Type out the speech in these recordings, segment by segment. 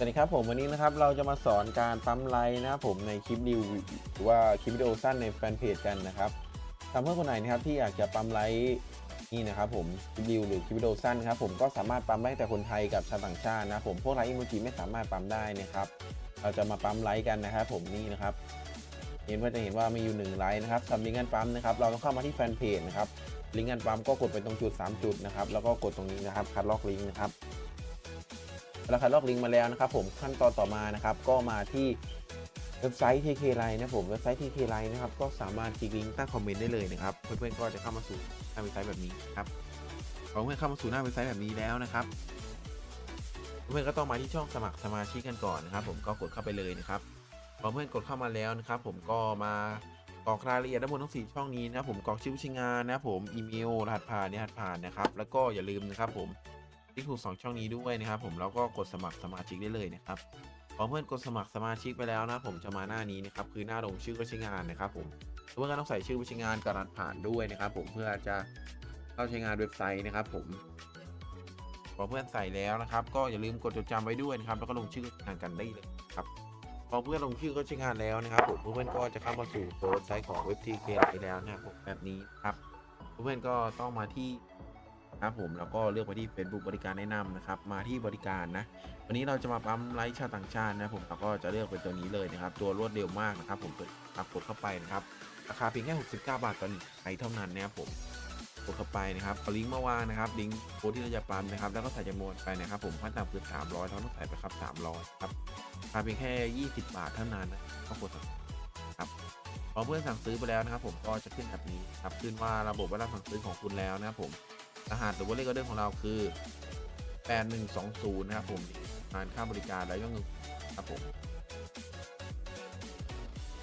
สวัสดีครับผมวันนี้นะครับเราจะมาสอนการปั๊มไลค์นะครับผมในคลิปรีวิวหรือว่าคลิปวิดีโอสั้นในแฟนเพจกันนะครับสำหรับเพื่อคนไหนนะครับที่อยากจะปั๊มไลค์นี่นะครับผมคลิปรีวิวหรือคลิปวิดีโอสั้นครับผมก็สามารถปั๊มได้แต่คนไทยกับชาวต่างชาตินะครับผมพวกไลค์อิโมจิไม่สามารถปั๊มได้นะครับ เราจะมาปั๊มไลค์กันนะครับผมนี่นะครับ เห็นว่าจะเห็นว่ามีอยู่หนึ่งไลค์นะครับสำหรับลิงก์การปั๊มนะครับเราต้องเข้ามาที่แฟนเพจนะครับลิงก์การปั๊มก็กดไปตรงจุด 3 จุดนะครับแล้วก็กดตรงนี้นะครับคัดลอกลิงก์นะครับ แล้วคัดลอกลิงก์มาแล้วนะครับผมขั้นตอนต่อมานะครับก็มาที่เว็บไซต์ TK Line นะผมเว็บไซต์ TK Line นะครับก็สามารถคลิกลิงก์ใต้คอมเมนต์ได้เลยนะครับเพื่อนๆก็จะเข้ามาสู่หน้าเว็บไซต์แบบนี้ครับพอเพื่อนเข้ามาสู่หน้าเว็บไซต์แบบนี้แล้วนะครับ เพื่อนก็ต้องมาที่ช่องสมัครสมาชิกกันก่อนนะครับ ผมก็กดเข้าไปเลยนะครับพอเพื่อนกดเข้ามาแล้วนะครับ ผมก็มากรอกรายละเอียดทั้งหมดทั้งสี่ช่องนี้นะครับผมกรอกชื่อผู้ใช้งานนะครับผมอีเมลรหัสผ่านรหัสผ่านนะครับแล้วก็อย่าลืมนะครับผม ที่ถูก2ช่องนี้ด้วยนะครับผมแล้วก็กดสมัครสมาชิกได้เลยนะครับพอเพื่อนกดสมัครสมาชิกไปแล้วนะผมจะมาหน้านี้นะครับคือหน้าลงชื่อผู้ใช้งานนะครับผมเพื่อนก็ต้องใส่ชื่อผู้ใช้งานกับรหัสผ่านด้วยนะครับ ผมเพื่อจะเข้าใช้งานเว็บไซต์นะครับ ผมพอเพื่อนใส่แล้วนะครับ ก็อย่าลืมกดจดจำไว้ด้วยนะครับแล้วก็ลงชื่อผู้ใช้งานกันได้เลยครับพอเพื่อนลงชื่อผู้ใช้งานแล้วนะครับผมเพื่อนก็จะเข้ามาสู่เว็บไซต์ของเว็บทีเคไแล้วนะครับผมแบบนี้ครับเพื่อนก็ต้องมาที่ ครับผมแล้วก็เลือกไปที่ Facebook บริการแนะนำนะครับมาที่บริการนะ วันนี้เราจะมาปั๊มไลค์ชาวต่างชาตินะผมเราก็จะเลือกเป็นตัวนี้เลยนะครับ ตัวรวดเร็วมากนะครับผมเปิดครับกดเข้าไปนะครับราคาเพียงแค่ 69 บาทต่อหนึ่งไลค์เท่านั้นนะครับผมกดเข้าไปนะครับลิงก์มาวางนะครับลิงก์โค้ดที่เราจะปั๊มนะครับแล้วก็ใส่จำนวนไปนะครับผมขั้นต่ำคือ 300เราต้องใส่ไปครับ 300ครับราคาเพียงแค่ 20 บาทเท่านั้นนะก็กดครับพอเพื่อนสั่งซื้อไปแล้วนะครับ ผมก็จะขึ้นแบบนี้ครับขึ้นว่าระบบว่ารับสั่งซื้อของคุณแล้วนะครับผม รหัสหรือว่าเลขออเดอร์ของเราคือ 8120 นะครับผมงานค่าบริการแล้วก็เงินครับผม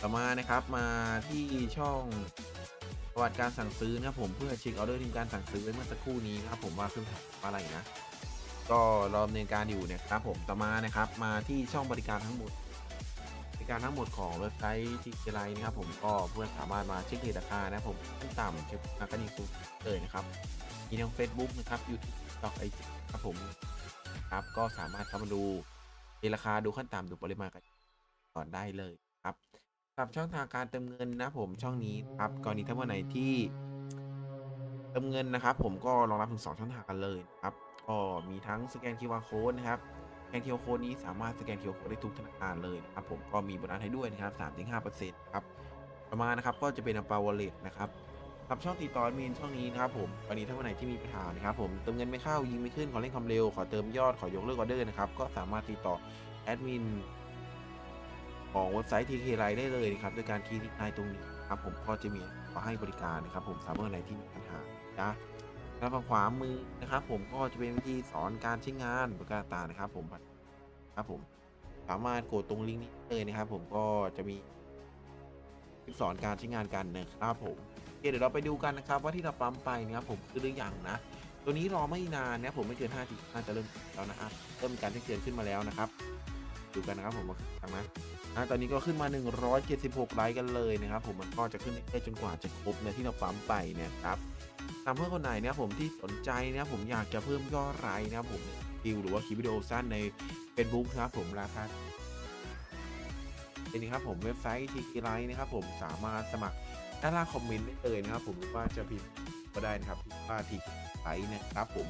ต่อมานะครับมาที่ช่องประวัติการสั่งซื้อนะครับผมเพื่อเช็คออเดอร์ทีมการสั่งซื้อไว้เมื่อสักครู่นี้นะครับผมว่าขึ้นว่าอะไรนะ ก็รอดำเนินการอยู่เนะครับผมต่อมานะครับมาที่ช่องบริการทั้งหมดิการทั้งหมดของเว็บไซต์ที่ไลน์นะครับผมก็เพื่อนสามารถมาเช็คเรทราคานะครับผมขั้นต่ำเช็คราคาดีสุดเลยนะครับมีทั้ง Facebook นะครับ YouTube TikTok ไอจครับผมครับก็สามารถเข้ามาดูในราคาดูขั้นต่ำดูปริมาณกันก่อนได้เลยครับสำหรับช่องทางการเติมเงินนะผมช่องนี้ครับกรณีถ้าวันไหนที่เติมเงินนะครับ ผมก็รองรับถึง 2 ช่องทางกันเลยครับก็มีทั้งสแกน QR Code นะครับ น QR Code นี้สามารถสแกน QR Code ได้ทุกธนาคารเลยนะครับผมก็มีโบนัสให้ด้วยนะครับ3-5%ครับต่อมานะครับก็จะเป็น a p a Wallet นะครับครับช่องติดต่อมินช่องนี้นะครับผมวันนี้ถ้าวันไหนที่มีปัญหานะครับผมเติมเงินไม่เข้ายิงไม่ขึ้นขอเล่นความเร็วขอเติมยอดขอยกเลิกออเดอร์นะครับก็สามารถติดต่อแอดมินของเว็บไซต์ TK Line ได้เลยนะครับด้วยการคลิกที่ไลน์ตรงนี้ครับผมก็จะมีขอให้บริการนะครับผมสามารถไหนที่มีปัญหานะ แล้วฝั่งขวามือนะครับ ผมก็จะเป็นวิธีสอนการใช้งานประการต่างนะครับ ผมครับผมสามารถกดตรงลิงก์นี้เลยนะครับ ผมก็จะมีสอนการใช้งานกันนะครับผมโอเคเดี๋ยวเราไปดูกันนะครับ ว่าที่เราปั๊มไปนะครับผมคือหรือยังนะ ตัวนี้รอไม่นานนะผมไม่เกิน5ทีน่าจะเริ่มแล้วนะครับเริ่มการแจ้งเตือนขึ้นมาแล้วนะครับ ดูกันนะครับผมมาฟังนะอะตอนนี้ก็ขึ้นมา 176 ไลค์กันเลยนะครับ ผมมันก็จะขึ้นเรื่อยจนกว่าจะครบในที่เราปั๊มไปเนะครับ ตามเพื่อนคนไหนเนี่ยผมที่สนใจนะผมอยากจะเพิ่มยอดไลค์นะผมดิวหรือว่าคลิปวิดีโอสั้นใน Facebook นะครับผมราคาเป็นนี้ครับผมเว็บไซต์ทีกีไลน์นะครับผมสามารถสมัครด้านล่างคอมเมนต์ได้เลยนะครับผมหรือว่าจะพิมพ์ก็ได้นะครับพิมพ์ว่าทีไลน์นะครับผม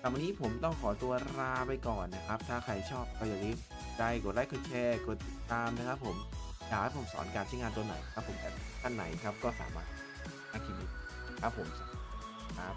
สำหรับวันนี้ผมต้องขอตัวลาไปก่อนนะครับ ถ้าใครชอบก็อย่าลืมใจกดไลค์กดแชร์กดติดตามนะครับผมอยากให้ผมสอนการใช้งานตัวไหนครับผมท่านไหนครับก็สามารถทักทีครับผม ครับ